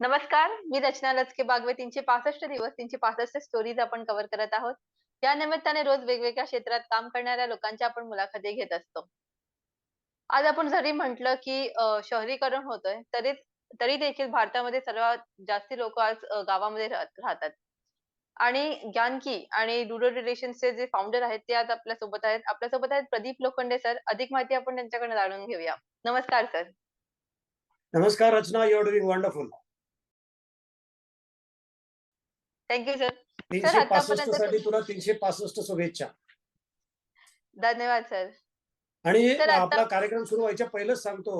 नमस्कार मी रचना लचके बागवे तीनशे पासष्ट दिवस तीनशे पासष्ट स्टोरीज आपण कव्हर करत आहोत. या निमित्ताने रोज वेगवेगळ्या क्षेत्रात काम करणाऱ्या लोकांच्या आपण मुलाखती घेत असतो. आज आपण जरी म्हटलं की शहरीकरण होतंय तरी तरी देखील भारतामध्ये सर्वात जास्ती लोक आज गावामध्ये राहतात. आणि ज्ञानकी आणि रुरल रिलेशनचे जे फाउंडर आहेत ते आज आपल्यासोबत आहेत. आपल्यासोबत आहेत प्रदीप लोखंडे सर अधिक माहिती आपण त्यांच्याकडे जाणून घेऊया. नमस्कार सर नमस्कार Rachana. You're doing wonderful thank you sir तीनशे पासष्टसाठी तुला तीनशे पासष्ट शुभेच्छा. धन्यवाद सर आणि आपला कार्यक्रम सुरू व्हायच्या पहिलंच सांगतो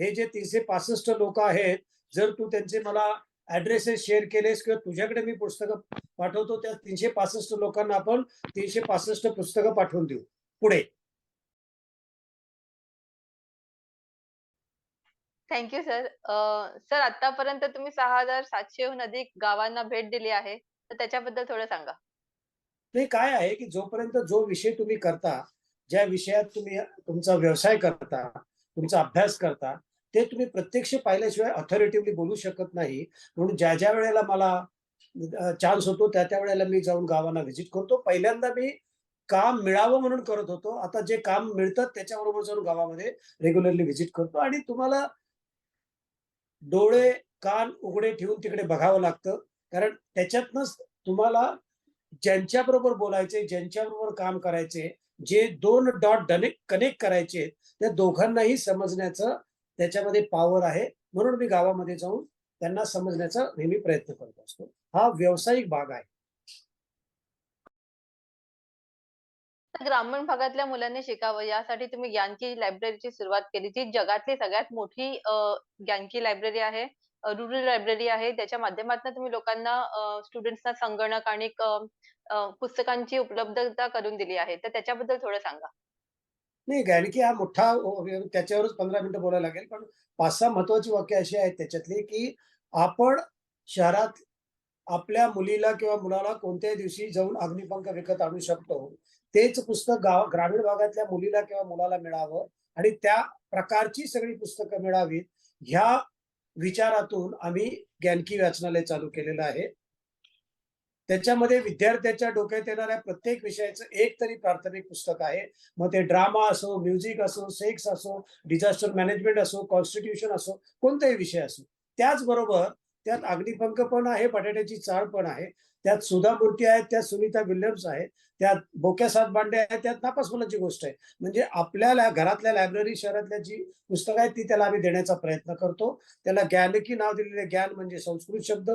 हे जे तीनशे पासष्ट लोक आहेत जर तू त्यांचे मला ऍड्रेसेस शेअर केलेस किंवा तुझ्याकडे मी पुस्तकं पाठवतो त्या तीनशे पासष्ट लोकांना आपण तीनशे पासष्ट पुस्तकं पाठवून देऊ. पुढे. थँक्यू सर सर आतापर्यंत तुम्ही सहा हजार सातशेहून अधिक गावांना भेट दिली आहे. तर त्याच्याबद्दल थोडं सांगा. ते काय आहे की जोपर्यंत जो विषय तुम्ही करता ज्या विषयात तुम्ही तुमचा व्यवसाय करता तुमचा अभ्यास करता ते तुम्ही प्रत्यक्ष पाहिल्याशिवाय ऑथॉरिटिव्हली बोलू शकत नाही. म्हणून ज्या ज्या वेळेला मला चान्स होतो त्या त्या वेळेला मी जाऊन गावांना व्हिजिट करतो. पहिल्यांदा मी काम मिळावं म्हणून करत होतो. आता जे काम मिळतात त्याच्याबरोबर जाऊन गावामध्ये रेग्युलरली व्हिजिट करतो. आणि तुम्हाला डोळे कान उघडे ठेवून तिकडे बघावं लागतं. कारण त्याच्यातनंच तुम्हाला ज्यांच्याबरोबर बोलायचे ज्यांच्याबरोबर काम करायचे जे दोन डॉट कनेक्ट करायचे त्या दोघांनाही समजण्याचं त्याच्यामध्ये पॉवर आहे. म्हणून मी गावामध्ये जाऊन त्यांना समजण्याचा नेहमी प्रयत्न करत असतो. हा व्यावसायिक भाग आहे. ग्रामीण भागातल्या मुलांनी शिकावं यासाठी तुम्ही ज्ञानकी लायब्ररीची सुरुवात केली जी जगातली सगळ्यात मोठी ग्यानकी ज्ञानकी लायब्ररी आहे. रुरल लायब्ररी आहे. त्याच्या माध्यमातून तुम्ही लोकांना स्टुडंट्सना संगणक आणि पुस्तकांची उपलब्धता करून दिली आहे. तर त्याच्याबद्दल थोडं सांगा. नाही गॅणकी हा मोठा त्याच्यावरच पंधरा मिनिटं बोलायला लागेल. पण पाच सहा महत्वाची वाक्य अशी आहेत त्याच्यातली की आपण शहरात आपल्या मुलीला किंवा मुलाला कोणत्याही दिवशी जाऊन अग्निपंख विकत आणू शकतो. तेच पुस्तक गाव ग्रामीण भागातल्या मुलीला किंवा मुलाला मिळावं आणि त्या प्रकारची सगळी पुस्तकं मिळावीत. ह्या विचारातून आम्ही ज्ञानकी वाचनालय चालू केलेलं आहे. त्याच्यामध्ये विद्यार्थ्याच्या डोक्यात येणाऱ्या प्रत्येक विषयाचं एक तरी प्राथमिक पुस्तक आहे. मग ते ड्रामा असो म्युझिक असो सेक्स असो डिझास्टर मॅनेजमेंट असो कॉन्स्टिट्यूशन असो कोणताही विषय असो त्याचबरोबर त्यात अग्निपंख पण आहे बटाट्याची चाळ पण आहे. त्यात सुधा मूर्ती आहेत त्यात सुनीता विल्यम्स आहेत त्यात बोक्या सात बांडे आहेत त्यात नापास मुलांची गोष्ट आहे. म्हणजे आपल्याला घरातल्या लायब्ररी शहरातल्या जी पुस्तकं आहेत ती त्याला आम्ही देण्याचा प्रयत्न करतो. त्याला ज्ञानकी नाव दिलेले ज्ञान म्हणजे संस्कृत शब्द.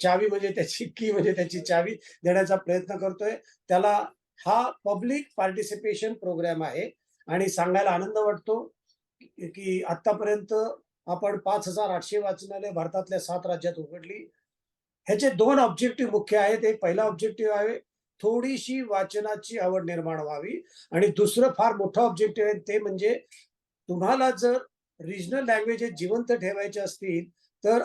चावी म्हणजे त्याची की म्हणजे त्याची चावी देण्याचा प्रयत्न करतोय. त्याला हा पब्लिक पार्टिसिपेशन प्रोग्राम आहे. आणि सांगायला आनंद वाटतो की आतापर्यंत आपण पाच हजार आठशे वाचनालय भारतातल्या सात राज्यात उघडली. ह्याचे दोन ऑब्जेक्टिव्ह मुख्य आहेत. एक पहिला ऑब्जेक्टिव्ह आहे थोडीशी वाचनाची आवड निर्माण व्हावी. आणि दुसरं फार मोठं ऑब्जेक्टिव्ह आहे ते म्हणजे तुम्हाला जर रिजनल लँग्वेजेस जिवंत ठेवायचे असतील तर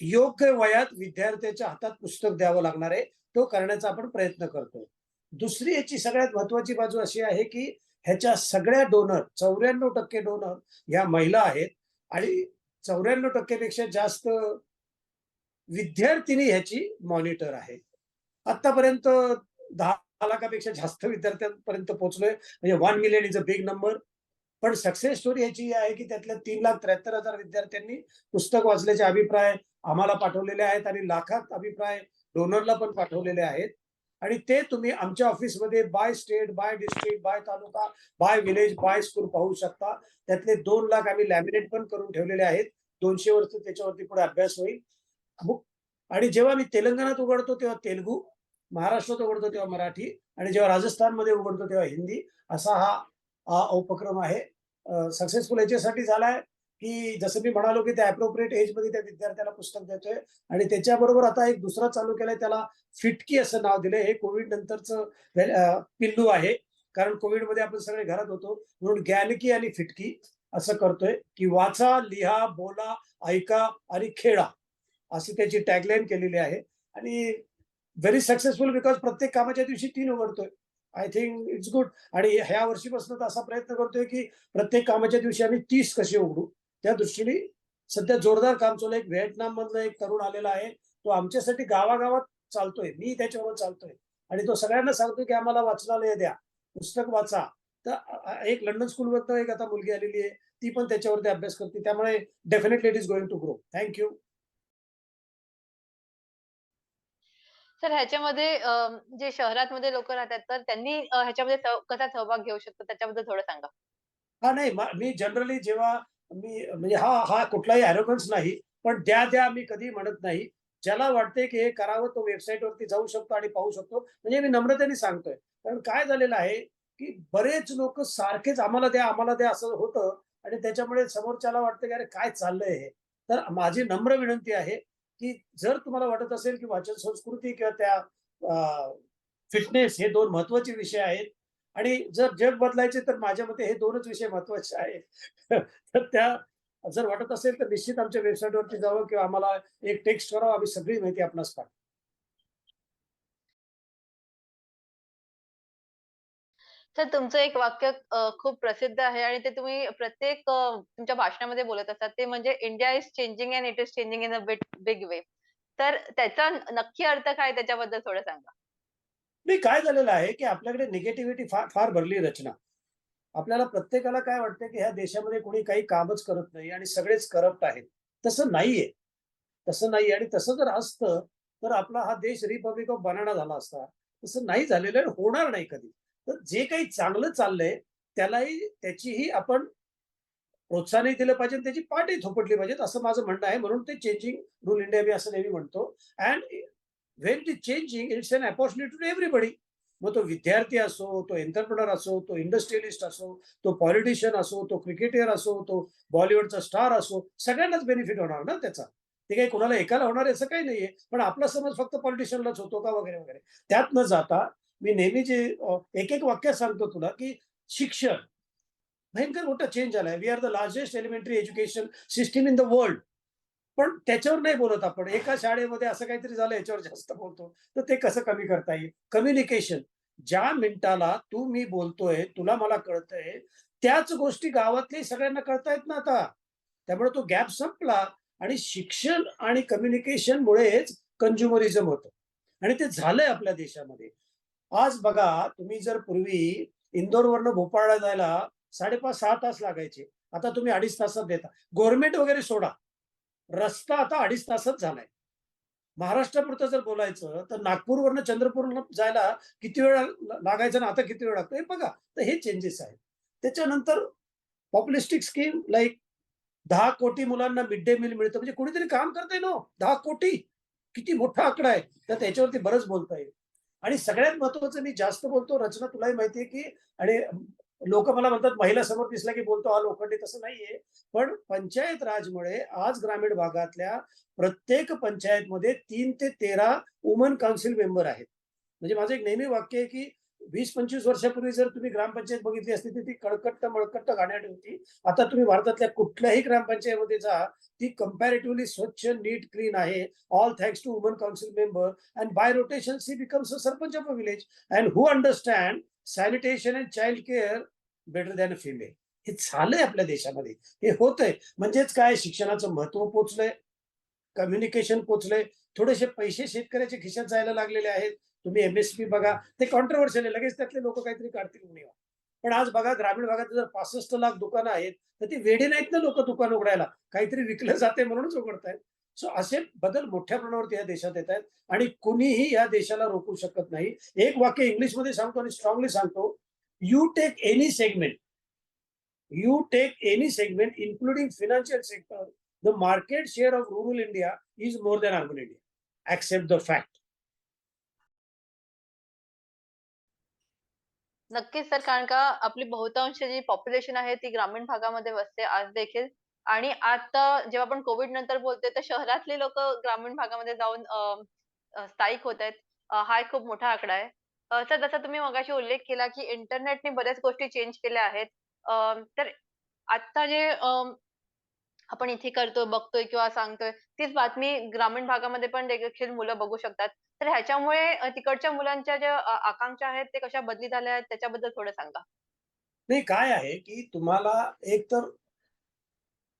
योग्य वयात विद्यार्थ्याच्या हातात पुस्तक द्यावं लागणार आहे. तो करण्याचा आपण प्रयत्न करतो दुसरी याची सगळ्यात महत्वाची बाजू अशी आहे की ह्याच्या सगळ्या डोनर चौऱ्याण्णव टक्के डोनर ह्या महिला आहेत. आणि चौऱ्याण्णव टक्केपेक्षा जास्त विद्यार्थिनी ह्याची मॉनिटर आहे. आतापर्यंत दहा लाखापेक्षा जास्त विद्यार्थ्यांपर्यंत पोहोचलोय. म्हणजे one million is a big number पण सक्सेस स्टोरी ह्याची आहे की त्यातल्या तीन लाख त्र्याहत्तर हजार विद्यार्थ्यांनी पुस्तक वाचल्याचे अभिप्राय आम्हाला पाठवलेले आहेत आणि लाखात अभिप्राय डोनरला पण पाठवलेले आहेत. आणि ते तुम्ही आमच्या ऑफिसमध्ये by state by district by taluka by village by school पाहू शकता. त्यातले दोन लाख आम्ही लॅमिनेट पण करून ठेवलेले आहेत. दोनशे वर्ष त्याच्यावरती पुढे अभ्यास होईल. हो. आणि जेव्हा मी तेलंगणात उघडतो तेव्हा तेलगू महाराष्ट्रात उघडतो तेव्हा मराठी आणि जेव्हा राजस्थानमध्ये उघडतो तेव्हा हिंदी असा हा उपक्रम आहे. सक्सेसफुल याच्यासाठी झालाय की जसं मी म्हणालो की त्या अप्रोप्रिएट एजमध्ये त्या विद्यार्थ्याला पुस्तक देतोय. आणि त्याच्याबरोबर आता एक दुसरा चालू केलाय त्याला फिटकी असं नाव दिलंय. हे कोविड नंतरचं पिल्लू आहे. कारण कोविडमध्ये आपण सगळे घरात होतो. म्हणून गॅलकी आणि फिटकी असं करतोय की वाचा लिहा बोला ऐका आणि खेळा. अशी त्याची टॅगलाईन केलेली आहे. आणि व्हेरी सक्सेसफुल बिकॉज प्रत्येक कामाच्या दिवशी तीन उघडतोय. आय थिंक इट्स गुड आणि ह्या वर्षीपासून तर असा प्रयत्न करतोय की प्रत्येक कामाच्या दिवशी आम्ही तीस कसे उघडू? त्या दृष्टीने सध्या जोरदार काम चालू आहे. एक व्हिएटनाम मधला एक तरुण आलेला आहे. तो आमच्यासाठी गावागावात चालतोय. मी त्याच्यावर चालतोय. आणि तो सगळ्यांना सांगतोय की आम्हाला वाचनालय द्या. पुस्तक वाचा. तर एक लंडन स्कूल एक आता मुलगी आलेली आहे. ती पण त्याच्यावरती अभ्यास करते. त्यामुळे definitely it is going to grow thank you sir ह्याच्यामध्ये जे जे शहरांमध्ये लोक राहतात तर त्यांनी ह्याच्यामध्ये सह- कसा सहभाग घेऊ शकतो त्याच्याबद्दल थोडं सांगा. हा नाही मी जनरली जेव्हा मी म्हणजे हा हा कुठलाही अरोगन्स नाही पण द्या द्या मी कधी म्हणत नाही. ज्याला वाटते की हे करावं तो वेबसाईट वरती जाऊ शकतो आणि पाहू शकतो. म्हणजे मी नम्रतेने सांगतोय. कारण काय झालेलं आहे की बरेच लोक सारखेच आम्हाला द्या आम्हाला द्या असं होतं आणि त्याच्यामुळे समोरच्याला वाटतं की अरे काय चाललंय हे? तर माझी नम्र विनंती आहे की जर तुम्हाला वाटत असेल की वाचन संस्कृती किंवा त्या फिटनेस हे दोन महत्त्वाचे विषय आहेत. आणि जर जग बदलायचे तर माझ्या मते हे दोनच विषय महत्त्वाचे आहेत. तर त्या जर वाटत असेल तर निश्चित आमच्या वेबसाईटवरती जावं किंवा आम्हाला एक टेक्स्ट करावं. आम्ही सगळी माहिती आपणास पाठवू. तर तुमचं एक वाक्य खूप प्रसिद्ध आहे आणि ते तुम्ही प्रत्येक तुमच्या भाषणामध्ये बोलत असतात. ते म्हणजे India is changing and it is changing in a big way. तर त्याचा न- नक्की अर्थ काय त्याच्याबद्दल थोडं सांगा. नाही काय झालेलं आहे की आपल्याकडे निगेटिव्हिटी फार फार भरली रचना. आपल्याला प्रत्येकाला काय वाटतं की ह्या देशामध्ये कोणी काही कामच करत नाही आणि सगळेच करप्ट आहेत. तसं नाहीये. तसं नाही आणि तसं जर असतं तर आपला हा देश रिपब्लिक ऑफ बनाना झाला असता. तसं नाही झालेलं आणि होणार नाही कधी. तर जे काही चांगलं चाललंय त्यालाही त्याचीही आपण प्रोत्साहनही दिलं पाहिजे आणि त्याची पाठही थोपटली पाहिजेत असं माझं म्हणणं आहे. म्हणून ते चेंजिंग रूल इंडिया मी असं नेहमी म्हणतो. And when it is changing it's an opportunity to everybody मग तो विद्यार्थी असो तो एंटरप्रेनर असो तो इंडस्ट्रियलिस्ट असो तो पॉलिटिशियन असो तो क्रिकेटर असो तो बॉलिवूडचा स्टार असो सगळ्यांनाच बेनिफिट होणार ना त्याचा. ते काही कोणाला एकाला होणार आहे असं काही नाहीये. पण आपला समज फक्त पॉलिटिशियनलाच होतो का वगैरे वगैरे. त्यात न जाता मी नेहमी जे एक एक वाक्य सांगतो तुला की शिक्षण. भयंकर मोठा चेंज आलाय. We are the largest elementary education system in the world पण त्याच्यावर नाही बोलत आपण. एका शाळेमध्ये असं काहीतरी झालं याच्यावर जास्त बोलतो. तर ते कसं कमी करता येईल? कम्युनिकेशन ज्या मिनिटाला तू मी बोलतोय तुला मला कळतंय त्याच गोष्टी गावातली सगळ्यांना कळतायत ना आता त्यामुळे तो गॅप संपला आणि शिक्षण आणि कम्युनिकेशन मुळेच कंझ्युमरिझम होतं. आणि ते झालंय आपल्या देशामध्ये. आज बघा तुम्ही जर पूर्वी इंदोरवरनं भोपाळला जायला साडेपाच सहा तास लागायचे. आता तुम्ही अडीच तासात देता. गव्हर्नमेंट वगैरे सोडा. रस्ता आता अडीच तासात झालाय. महाराष्ट्रापुरतं जर बोलायचं तर नागपूरवरनं चंद्रपूरला जायला किती वेळ लागायचं लागायचा ना आता किती वेळ लागतो हे बघा. तर हे चेंजेस आहेत. त्याच्यानंतर पॉप्युलिस्टिक स्कीम लाईक दहा कोटी मुलांना मिड डे मील मिळतं. म्हणजे कुणीतरी काम करते ना? दहा कोटी. किती मोठा आकडा आहे. तर त्याच्यावरती बरंच बोलता येईल. आणि सगळ्यात महत्वाचं मी जास्त बोलतो रचना तुलाही माहितीये की आणि लोक मला म्हणतात महिला समोर दिसला की बोलतो हा लोखंडी तसं नाहीये. पण पंचायत राजमुळे आज ग्रामीण भागातल्या प्रत्येक पंचायतमध्ये तीन ते तेरा वुमन काउन्सिल मेंबर आहेत. म्हणजे माझं एक नेहमी वाक्य आहे की वीस पंचवीस वर्षापूर्वी जर तुम्ही ग्रामपंचायत बघितली असती तर ती कळकट्ट मळकट्ट गाण्यात होती. आता तुम्ही भारतातल्या कुठल्याही ग्रामपंचायतीमध्ये जा ती कम्पॅरेटिव्हली स्वच्छ नीट क्लीन आहे. All thanks to woman council member and by rotation she becomes a sarpanch of a village and who understand sanitation and child care better than a female हे झालंय आपल्या देशामध्ये. हे होतंय. म्हणजेच काय? शिक्षणाचं महत्त्व पोचलंय. कम्युनिकेशन पोचलंय. थोडेसे पैसे शेतकऱ्याच्या खिशात जायला लागलेले आहेत. तुम्ही एमएसपी बघा. ते कॉन्ट्रोवर्शियल आहे. लगेच त्यातले लोक काहीतरी काढतील म्हणून पण आज बघा ग्रामीण भागात जर पासष्ट लाख दुकानं आहेत तर ती वेडे नाहीत ना लोक दुकान उघडायला. काहीतरी विकलं जाते म्हणूनच उघडतायत. सो असे बदल मोठ्या प्रमाणावरती या देशात येत आहेत. आणि कुणीही या देशाला रोखू शकत नाही. एक वाक्य इंग्लिशमध्ये सांगतो आणि स्ट्रॉंगली सांगतो. You take any segment you take any segment including financial sector the market share of rural India is more than urban India accept the fact नक्कीच सर कारण का आपली बहुतांश जी पॉप्युलेशन आहे ती ग्रामीण भागामध्ये वसते आज देखील. आणि आता जेव्हा आपण कोविड नंतर बोलतोय तर शहरातली लोक ग्रामीण भागामध्ये जाऊन स्थायिक होत आहेत. हा एक खूप मोठा आकडा आहे. सर जसा तुम्ही मगाशी उल्लेख केला की इंटरनेटने बऱ्याच गोष्टी चेंज केल्या आहेत. अं, तर आता जे अं, आपण इथे करतोय बघतोय किंवा सांगतोय तीच बातमी ग्रामीण भागामध्ये पण देखील मुलं बघू शकतात. तर ह्याच्यामुळे अ, तिकडच्या मुलांच्या ज्या आकांक्षा आहेत ते कशा बदली झाल्या आहेत त्याच्याबद्दल थोडं सांगा. नाही काय आहे की तुम्हाला एक तर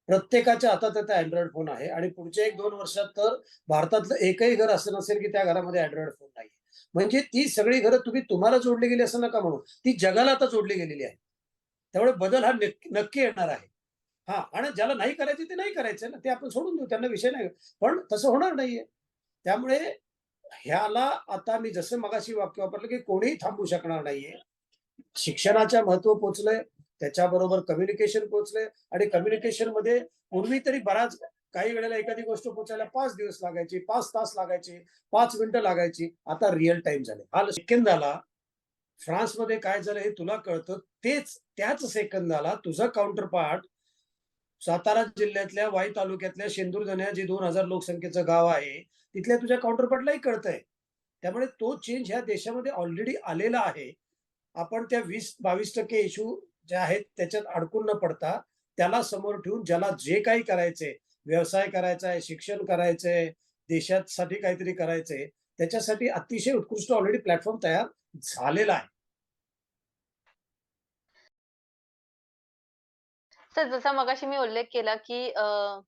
प्रत्येकाच्या हातात आता अँड्रॉइड फोन आहे आणि पुढच्या एक दोन वर्षात तर भारतातलं एकही घर असं नसेल की त्या घरामध्ये अँड्रॉइड फोन नाही म्हणजे ती सगळी घरं तुम्ही तुम्हाला जोडली गेली असं नका म्हणू. ती जगाला आता जोडली गेलेली आहे. त्यामुळे बदल हा नक्की नक्की येणार आहे. हा आणि ज्याला नाही करायचे ते नाही करायचे ना ते आपण सोडून देऊ त्यांना विषय नाही. पण तसं होणार नाहीये. त्यामुळे ह्याला आता मी जसं मगाशी वाक्य वापरलं की कोणीही थांबू शकणार नाहीये. शिक्षणाच्या महत्त्व पोचलंय त्याच्याबरोबर कम्युनिकेशन पोचलंय आणि कम्युनिकेशनमध्ये पूर्वी तरी बराच काही वेळेला एखादी गोष्ट पोचायला पाच दिवस लागायची पाच तास लागायचे पाच मिनिटं लागायची आता रिअल टाइम झाले. हा सेकंदाला फ्रान्समध्ये काय झालं हे तुला कळतं तेच त्याच सेकंदाला तुझा काउंटर पार्ट सातारा जिल्ह्यातल्या वाई तालुक्यातल्या शेंदूरधन्या जे दोन हजार लोकसंख्येचं गाव आहे तिथल्या तुझ्या काउंटरपार्टलाही कळतंय. त्यामुळे तो चेंज ह्या देशामध्ये ऑलरेडी आलेला आहे. आपण त्या वीस बावीस टक्के इश्यू जे आहेत त्याच्यात अडकून न पडता त्याला समोर ठेवून ज्याला जे काही करायचंय व्यवसाय करायचा आहे शिक्षण करायचंय देशासाठी काहीतरी करायचंय त्याच्यासाठी अतिशय उत्कृष्ट ऑलरेडी प्लॅटफॉर्म तयार झालेला आहे. तर जसा मगाशी मी उल्लेख केला की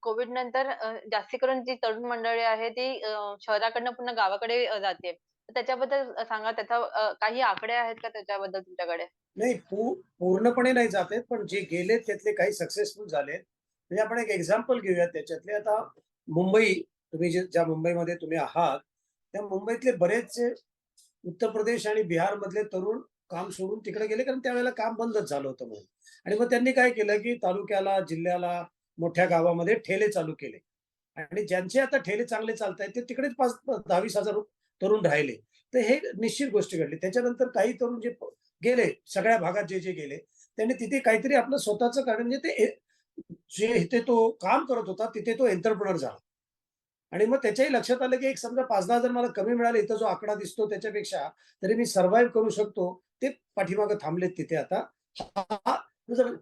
कोविड नंतर अ, जास्ती करून जी तरुण मंडळी आहे ती अ, शहराकडनं पुन्हा गावाकडे अ, जाते. तर त्याच्याबद्दल सांगा त्याचा अ, काही आकडे आहेत का त्याच्याबद्दल तुमच्याकडे? नाही पू पूर्णपणे नाही जात आहेत पण जे गेलेत त्यातले काही सक्सेसफुल झालेत म्हणजे आपण एक एक्झाम्पल घेऊयात त्याच्यातले. आता मुंबई तुम्ही जे ज्या मुंबईमध्ये तुम्ही आहात त्या मुंबईतले बरेचसे उत्तर प्रदेश आणि बिहार मधले तरुण काम सोडून तिकडे गेले कारण त्यावेळेला काम बंदच झालं होतं म्हणून. आणि मग त्यांनी काय केलं की तालुक्याला जिल्ह्याला मोठ्या गावामध्ये ठेले चालू केले. आणि ज्यांचे आता ठेले चांगले चालत आहेत ते तिकडेच पाच दहावीस हजार तरुण राहिले. तर हे निश्चित गोष्टी घडली. त्याच्यानंतर काही तरुण जे गेले सगळ्या भागात जे जे गेले त्यांनी तिथे काहीतरी आपलं स्वतःचं कारण म्हणजे ते जे इथे तो काम करत होता तिथे तो एंटरप्रणर झाला. आणि मग त्याच्याही लक्षात आलं की एक समजा पाच दहा हजार मला कमी मिळाले इथं जो आकडा दिसतो त्याच्यापेक्षा तरी मी सर्व्हाइव्ह करू शकतो ते पाठीमागं थांबलेत तिथे आता.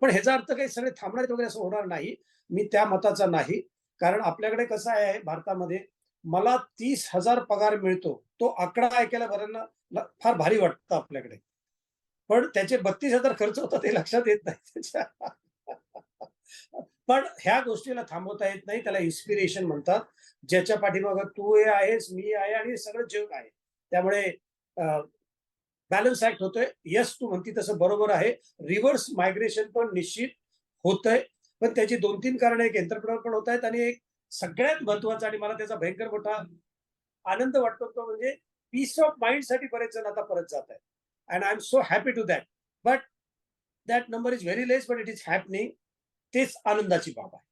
पण ह्याचा अर्थ काही सगळे थांबणार वगैरे असं होणार नाही. मी त्या मताचा नाही. कारण आपल्याकडे कसं आहे भारतामध्ये मला तीस हजार पगार मिळतो. तो आकडा ऐकायला बऱ्यांना फार भारी वाटतं आपल्याकडे. पण त्याचे बत्तीस हजार खर्च होता ते लक्षात येत नाही. त्याच्या पण ह्या गोष्टीला थांबवता येत नाही. त्याला इन्स्पिरेशन म्हणतात. ज्याच्या पाठीमागं तू हे आहेस मी आहे आणि सगळं जग आहे. त्यामुळे बॅलन्स ऍक्ट होतोय. यस तू म्हणती तसं बरोबर आहे. रिव्हर्स मायग्रेशन पण निश्चित होतंय. पण त्याची दोन तीन कारण एक एंटरप्रेनर पण होत आहेत आणि एक सगळ्यात महत्त्वाचा आणि मला त्याचा भयंकर मोठा आनंद वाटतो तो म्हणजे पीस ऑफ माइंडसाठी बरेच जण आता परत जात आहेत. And I am so happy to that but that number is very less but it is happening तेच आनंदाची बाब आहे.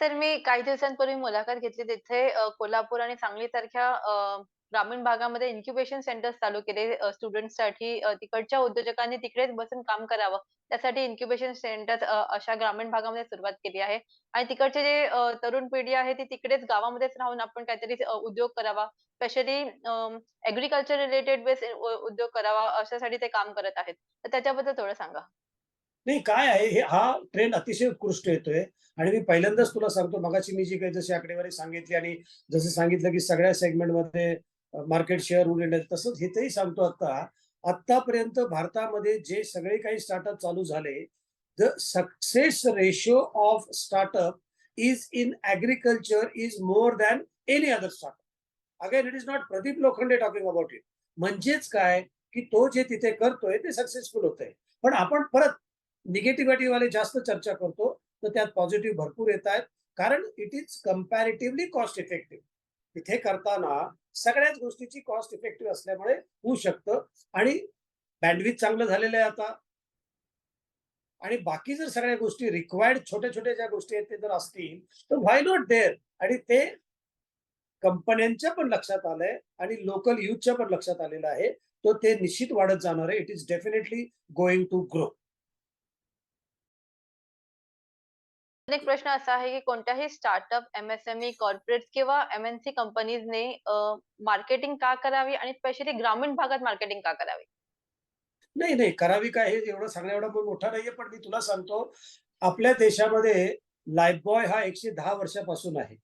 सर मी काही दिवसांपूर्वी मुलाखत घेतली. तिथे अ, कोल्हापूर आणि सांगली सारख्या अ, ग्रामीण भागामध्ये इन्क्युबेशन सेंटर्स चालू केले स्टुडंटसाठी तिकडच्या उद्योजकांनी तिकडेच बसून काम करावं. त्यासाठी इन्क्युबेशन सेंटर अशा ग्रामीण भागामध्ये सुरुवात केली आहे. आणि तिकडचे जे अ, तरुण पिढी आहे ती तिकडेच गावामध्येच राहून आपण काहीतरी अ, उद्योग करावा. स्पेशली ऍग्रीकल्चर रिलेटेड बेस उद्योग करावा. अशासाठी ते काम करत आहेत. तर त्याच्याबद्दल थोडं सांगा. नाही काय आहे हे हा ट्रेंड अतिशय उत्कृष्ट येतोय. आणि मी पहिल्यांदाच तुला सांगतो मगाची मी जी काही जशी आकडेवारी सांगितली आणि जसं सांगितलं की सगळ्या सेगमेंटमध्ये मार्केट शेअर उलट तसंच हे तरी सांगतो आता. आतापर्यंत भारतामध्ये जे सगळे काही स्टार्टअप चालू झाले the success ratio of startup is in agriculture is more than any other startup again it is not Pradeep Lokhande talking about it म्हणजेच काय की तो जे तिथे करतोय ते सक्सेसफुल होतंय. पण आपण परत निगेटिव्हिटी वाले जास्त चर्चा करतो तर त्यात पॉझिटिव्ह भरपूर येत आहेत. कारण it is comparatively cost effective तिथे करताना सगळ्याच गोष्टीची कॉस्ट इफेक्टिव्ह असल्यामुळे होऊ शकतं. आणि बँडविथ चांगलं झालेलं आहे आता. आणि बाकी जर सगळ्या गोष्टी रिक्वायर्ड छोट्या छोट्या ज्या गोष्टी आहेत ते जर असतील तर व्हाय नॉट देअर आणि ते कंपन्यांच्या पण लक्षात आलंय आणि लोकल युथच्या पण लक्षात आलेलं आहे. तो ते निश्चित वाढत जाणार आहे. It is definitely going to grow एक प्रश्न असा आहे की कोणत्याही स्टार्टअप एमएसएमई कॉर्पोरेट किंवा एमएनसी कंपनीजने मार्केटिंग का करावी आणि स्पेशली ग्रामीण भागात मार्केटिंग का करावी? नाही नाही करावी काय हे एवढं सांगण्या एवढा मोठा नाहीये पण मी तुला सांगतो आपल्या देशामध्ये लाईफबॉय हा एकशे दहा वर्षापासून आहे.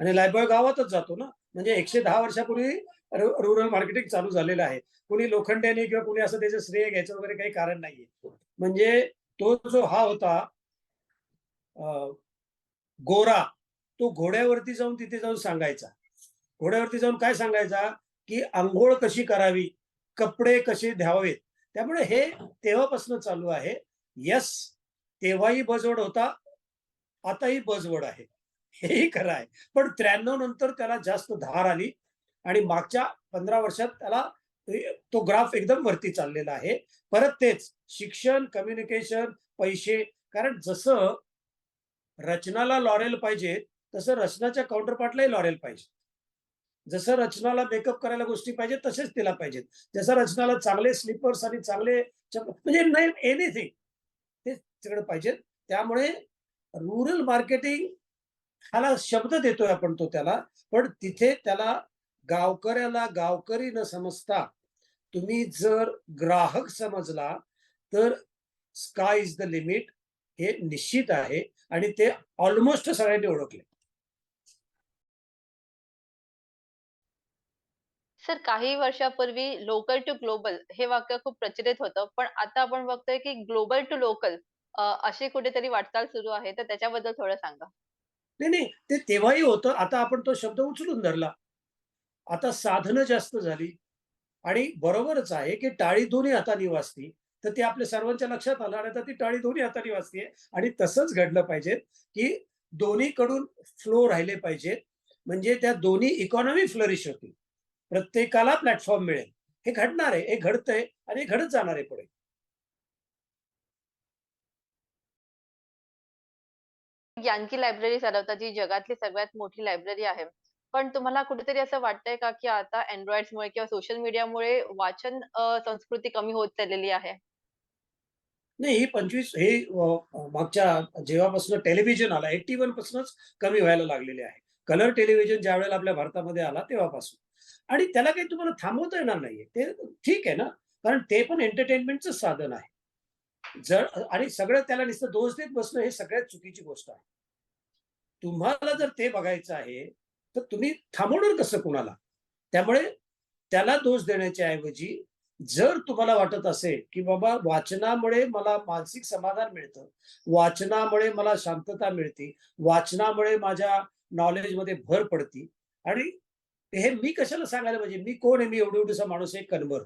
आणि लाईफबॉय गावातच जातो ना. म्हणजे एकशे दहा वर्षापूर्वी रुरल मार्केटिंग चालू झालेलं आहे. कुणी लोखंड्याने किंवा कुणी असं त्याचं श्रेय घ्यायचं वगैरे काही कारण नाहीये. म्हणजे तो जो हा होता गोरा तो घोड्यावरती जाऊन तिथे जाऊन सांगायचा. घोड्यावरती जाऊन काय सांगायचा? की अंघोळ कशी करावी? कपडे कसे द्यावेत त्यामुळे हे तेव्हापासून चालू आहे. यस तेव्हाही बजवड होता. आताही बजवड आहे. हेही खरं आहे. पण त्र्याण्णव नंतर त्याला जास्त धार आली आणि मागच्या पंधरा वर्षात त्याला तो ग्राफ एकदम वरती चाललेला आहे. परत तेच शिक्षण कम्युनिकेशन पैसे. कारण जसं रचनाला लॉरेल पाहिजे तसं रचनाच्या काउंटरपार्टलाही लॉरेल पाहिजे. जसं रचनाला मेकअप करायला गोष्टी पाहिजे तसेच तिला पाहिजेत. जसं रचनाला चांगले स्लीपर्स आणि चांगले चप- म्हणजे नाही एनिथिंग ते तिकडे पाहिजेत. त्यामुळे रुरल मार्केटिंग ह्याला शब्द देतोय आपण तो त्याला पण तिथे त्याला गावकऱ्याला गावकरी न समजता तुम्ही जर ग्राहक समजला तर स्काय इज द लिमिट हे निश्चित आहे. आणि ते ऑलमोस्ट सगळ्यांनी ओळखले. सर काही वर्षापूर्वी लोकल टू ग्लोबल हे वाक्य खूप प्रचलित होतं पण आता आपण बघतोय की ग्लोबल टू लोकल अशी कुठेतरी वाटचाल सुरू आहे तर त्याच्याबद्दल थोडं सांगा. नाही नाही ते तेव्हाही होतं आता आपण तो शब्द उचलून धरला. आता साधनं जास्त झाली. आणि बरोबरच आहे की टाळी दोन्ही हाताने वाजती. तर ते आपल्या सर्वांच्या लक्षात आलं आणि आता ती टाळी दोन्ही हाताने वाजतीये. आणि तसंच घडलं पाहिजे की दोन्हीकडून फ्लो राहिले पाहिजेत. म्हणजे त्या दोन्ही इकॉनॉमी फ्लरिश होतील. प्रत्येकाला प्लॅटफॉर्म मिळेल. हे घडणार आहे. हे घडतंय आणि हे घडत जाणार आहे पुढे. यांकी लायब्ररी चालवता जी जगातली सगळ्यात मोठी लायब्ररी आहे. पण तुम्हाला कुठेतरी असं वाटतंय का की आता अँड्रॉइड्समुळे किंवा सोशल मीडियामुळे वाचन संस्कृती कमी होत चाललेली आहे? नाही ही पंचवीस हे मागच्या जेव्हापासून टेलिव्हिजन आला एट्टी वन पासूनच कमी व्हायला लागलेले आहे. कलर टेलिव्हिजन ज्या वेळेला आपल्या भारतामध्ये आला तेव्हापासून. आणि त्याला काही तुम्हाला थांबवता येणार नाहीये. ते ठीक आहे ना? कारण ते पण एंटरटेनमेंटचं साधन आहे. जर आणि सगळं त्याला नुसतं दोष देत बसणं हे सगळ्यात चुकीची गोष्ट आहे. तुम्हाला जर ते बघायचं आहे तर तुम्ही थांबवणार कसं कुणाला? त्यामुळे त्याला दोष देण्याच्या ऐवजी जर तुम्हाला वाटत असेल की बाबा वाचनामुळे मला मानसिक समाधान मिळतं वाचनामुळे मला शांतता मिळते वाचनामुळे माझ्या नॉलेजमध्ये भर पडती आणि हे मी कशाला सांगायला पाहिजे? मी कोण आहे? मी एवढं एवढसा माणूस आहे कन्वर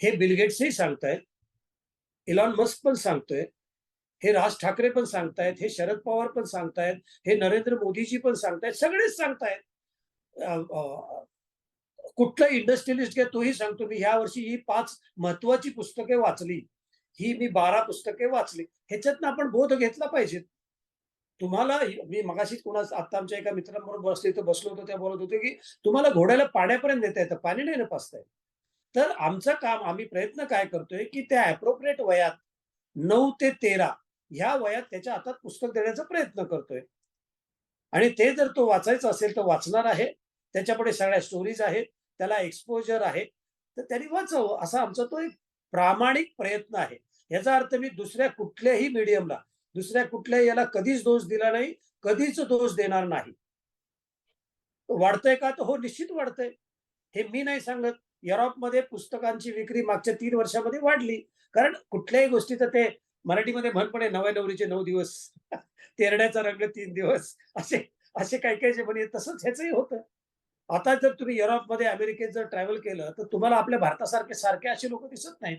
हे बिलगेट्सही सांगतायत इलॉन मस्क पण सांगतोय हे राज ठाकरे पण सांगतायत हे शरद पवार पण सांगतायत हे नरेंद्र मोदीजी पण सांगतायत सगळेच सांगतायत. कुठला इंडस्ट्रियलिस्ट घ्या तोही सांगतो मी ह्या वर्षी ही पाच महत्वाची पुस्तके वाचली. ही मी बारा पुस्तके वाचली. ह्याच्यातनं आपण बोध घेतला पाहिजे. तुम्हाला मी मगाशी कुणा आता आमच्या एका मित्रांबरोबर बसले तर बसलो होतो त्या बोलत होते की तुम्हाला घोड्याला पाण्यापर्यंत नेता येतं पाणी नाही ना पाचता येत तर आमचं काम आम्ही प्रयत्न काय करतोय की त्या अप्रोप्रिएट वयात नऊ ते तेरा ह्या वयात त्याच्या हातात पुस्तक देण्याचा प्रयत्न करतोय. आणि ते जर तो वाचायचं असेल तर वाचणार आहे. त्याच्यापुढे सगळ्या स्टोरीज आहेत. त्याला एक्सपोजर आहे तर त्यांनी वाचावं. असा आमचा तो एक प्रामाणिक प्रयत्न आहे. याचा अर्थ मी दुसऱ्या कुठल्याही मीडियमला दुसऱ्या कुठल्याही याला कधीच दोष दिला नाही कधीच दोष देणार नाही. वाढतंय का? तर हो निश्चित वाढतंय. हे मी नाही सांगत. युरोपमध्ये पुस्तकांची विक्री मागच्या तीन वर्षामध्ये वाढली. कारण कुठल्याही गोष्टीचं ते मराठीमध्ये म्हणपणे नव्या नवरीचे नऊ दिवस तेरड्याचा रंग तीन दिवस असे असे काही काही जे म्हणे तसंच ह्याचंही होतं. आता जर तुम्ही युरोपमध्ये अमेरिकेत जर ट्रॅव्हल केलं तर तुम्हाला आपल्या भारतासारखे सारखे असे लोक दिसत नाहीत.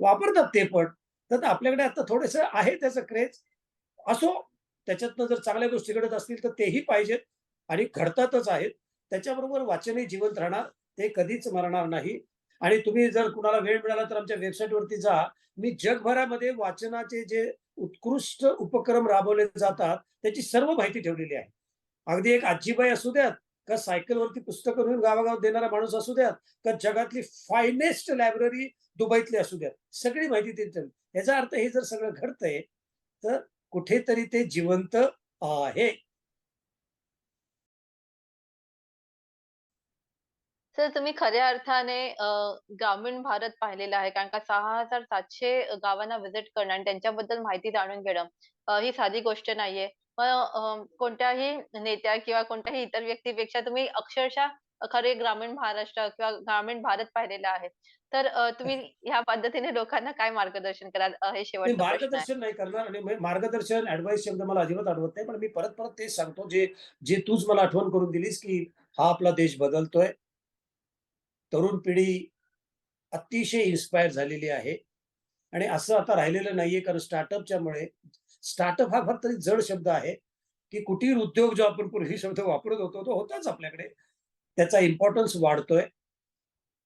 वापरतात ते पण. तर आपल्याकडे आता थोडेस आहे त्याचं क्रेज असो त्याच्यातनं जर चांगल्या गोष्टी घडत असतील तर तेही पाहिजेत आणि घडतातच आहेत. त्याच्याबरोबर वाचनही जिवंत राहणार. ते कधीच मरणार नाही. आणि तुम्ही जर कुणाला वेळ मिळाला तर आमच्या वेबसाईटवरती जा. मी जगभरामध्ये वाचनाचे जे उत्कृष्ट उपक्रम राबवले जातात त्याची सर्व माहिती ठेवलेली आहे. अगदी एक आजीबाई असू द्यात का सायकलवरती पुस्तकं घेऊन गावागाव देणारा माणूस असू द्यात का जगातली फायनेस्ट लायब्ररी दुबईतली असू द्यात सगळी माहिती ते याचा अर्थ हे जर सगळं घडतंय तर कुठेतरी ते जिवंत आहे. सर तुम्ही खऱ्या अर्थाने ग्रामीण भारत पाहिलेला आहे कारण का सहा हजार सातशे गावांना व्हिजिट करणं आणि त्यांच्याबद्दल माहिती जाणून घेणं ही साधी गोष्ट नाहीये. मग कोणत्याही नेत्या किंवा कोणत्याही इतर व्यक्तीपेक्षा तुम्ही अक्षरशः खरे ग्रामीण महाराष्ट्र किंवा ग्रामीण भारत पाहिलेला आहे तर तुम्ही ह्या पद्धतीने लोकांना काय मार्गदर्शन कराल? हे आहे. मार्गदर्शन नाही करणार आणि मी मार्गदर्शन, ॲडव्हाइस शब्द मला अजिबात आठवत नाही. पण मी परत-परत तेच सांगतो जे जे तूच मला आठवण करून दिलीस, की हा आपला देश बदलतोय. तरुण पिढी अतिशय इन्स्पायर झालेली आहे आणि असं आता राहिलेलं नाहीये कारण स्टार्टअपच्यामुळे स्टार्टअप हा फार तरी जड शब्द आहे, की कुटीर उद्योग जो आपण पूर्वी शब्द वापरत होतो, तो होताच आपल्याकडे. त्याचा इम्पॉर्टन्स वाढतोय.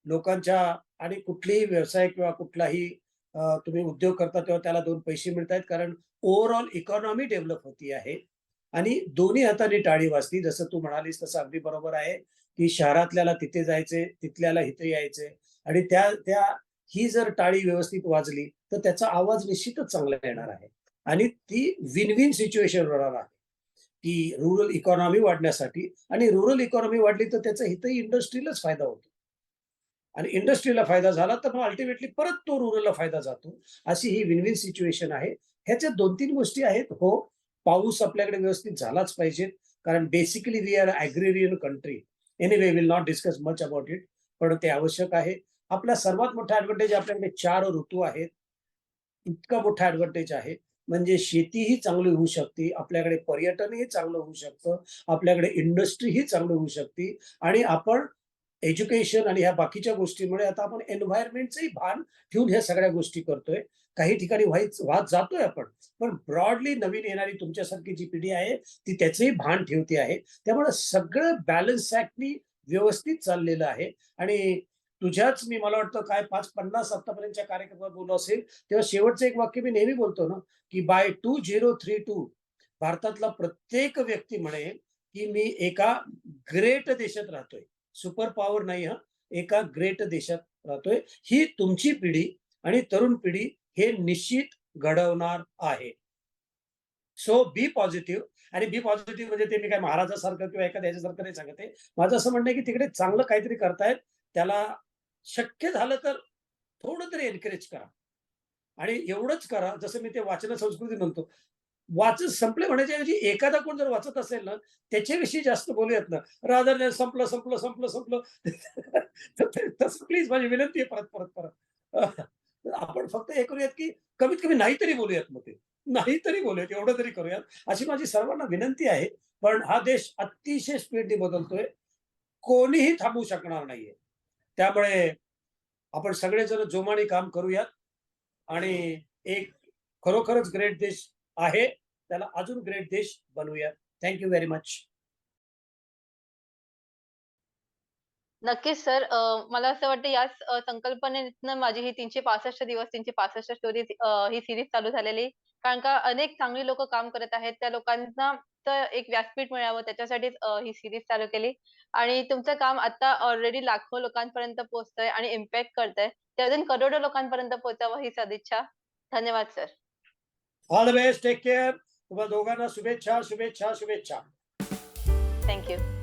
लोकांच्या आणि कुठलीही व्यवसाय किंवा कुठलाही तुम्ही उद्योग करता तेव्हा त्याला दोन पैसे मिळतायत कारण ओव्हरऑल इकॉनॉमी डेव्हलप होती आहे आणि दोन्ही हातांनी टाळी वाजती. जसं तू म्हणालीस तसं अगदी बरोबर आहे, की शहरातल्याला तिथे जायचे तिथल्याला इथे यायचे आणि त्या त्या ही जर टाळी व्यवस्थित वाजली, तर त्याचा आवाज निश्चितच चांगला येणार आहे आणि ती विन-विन सिच्युएशन होणार आहे, की रुरल इकॉनॉमी वाढण्यासाठी आणि रुरल इकॉनॉमी वाढली तर त्याचा हितही इंडस्ट्रीलाच फायदा होतो. आणि इंडस्ट्रीला फायदा झाला तर मग अल्टिमेटली परत तो रुरलला फायदा जातो. अशी ही विन-विन सिच्युएशन आहे. ह्याच्या दोन तीन गोष्टी आहेत. हो, पाऊस आपल्याकडे व्यवस्थित झालाच पाहिजे. कारण basically we are agrarian country. Anyway will not discuss much about it. पण ते आवश्यक आहे. आपला सर्वात मोठा ऍडव्हान्टेज आपल्याकडे चार ऋतू आहेत. इतका मोठा ऍडव्हान्टेज आहे. म्हणजे शेतीही चांगली होऊ शकते. आपल्याकडे पर्यटनही चांगलं होऊ शकतं. आपल्याकडे इंडस्ट्रीही चांगली होऊ शकते आणि आपण एज्युकेशन आणि ह्या बाकीच्या गोष्टीमुळे आता आपण एन्व्हायरमेंटचंही भान ठेवून ह्या सगळ्या गोष्टी करतोय. काही ठिकाणी व्हायच वाद जातोय आपण. पण ब्रॉडली नवीन येणारी तुमच्यासारखी जी पिढी आहे, ती त्याचंही भान ठेवते आहे. त्यामुळे सगळं बॅलन्स ऍक्टनी व्यवस्थित चाललेलं आहे आणि तुझ्याच मी मला वाटतं काय 5-50 आत्तापर्यंतच्या कार्यक्रमात बोललो असेल, तेव्हा शेवटचं एक वाक्य मी नेहमी बोलतो ना, की बाय 2032 भारतातला प्रत्येक व्यक्ती म्हणेल, की मी एका ग्रेट देशात राहतोय. सुपर पॉवर नाही हा एका ग्रेट देशात राहतोय. ही तुमची पिढी आणि तरुण पिढी हे निश्चित घडवणार आहे. सो बी पॉझिटिव्ह आणि बी पॉझिटिव्ह म्हणजे ते मी काय महाराजासारखं किंवा एखाद्या ह्याच्यासारखं नाही सांगत माझं असं म्हणणं आहे, की तिकडे चांगलं काहीतरी करतायत. त्याला शक्य झालं तर थोडं तरी एनकरेज करा आणि एवढंच करा, जसं मी ते वाचन संस्कृती म्हणतो. वाचन संपले म्हणायच्या ऐवजी एखादा कोण जर वाचत असेल ना, त्याच्याविषयी जास्त बोलूयात ना. राधा संपलं, संपलं, संपलं, संपलं. तसं प्लीज माझी विनंती आहे परत, परत, परत. आपण फक्त हे करूयात, की कमीत कमी नाही तरी बोलूयात मग ते. नाही तरी बोलूयात, एवढं तरी करूयात. अशी माझी सर्वांना विनंती आहे. पण हा देश अतिशय स्पीडने बदलतोय. कोणीही थांबू शकणार नाहीये. त्यामुळे आपण सगळेजण जोमाने काम करूयात आणि एक खरोखरच ग्रेट देश आहे. त्याला अजून ग्रेट देश बनवूयात. Thank you very much. नक्कीच सर. मला असं वाटतं या संकल्पनेतनं माझी ही 365 दिवस तीनशे पासष्ट स्टोरी ही सिरीज चालू झालेली. कारण का अनेक चांगली लोक काम करत आहेत. त्या लोकांना एक व्यासपीठ मिळावं त्याच्यासाठीच ही सीरीज चालू केली आणि तुमचं काम आता ऑलरेडी लाखो लोकांपर्यंत पोहोचतंय आणि इम्पॅक्ट करतंय. ते अजून करोडो लोकांपर्यंत पोहोचावं ही सदिच्छा. धन्यवाद sir. All the best. Take care. तुम्हा दोघांना शुभेच्छा, शुभेच्छा, शुभेच्छा. Thank you.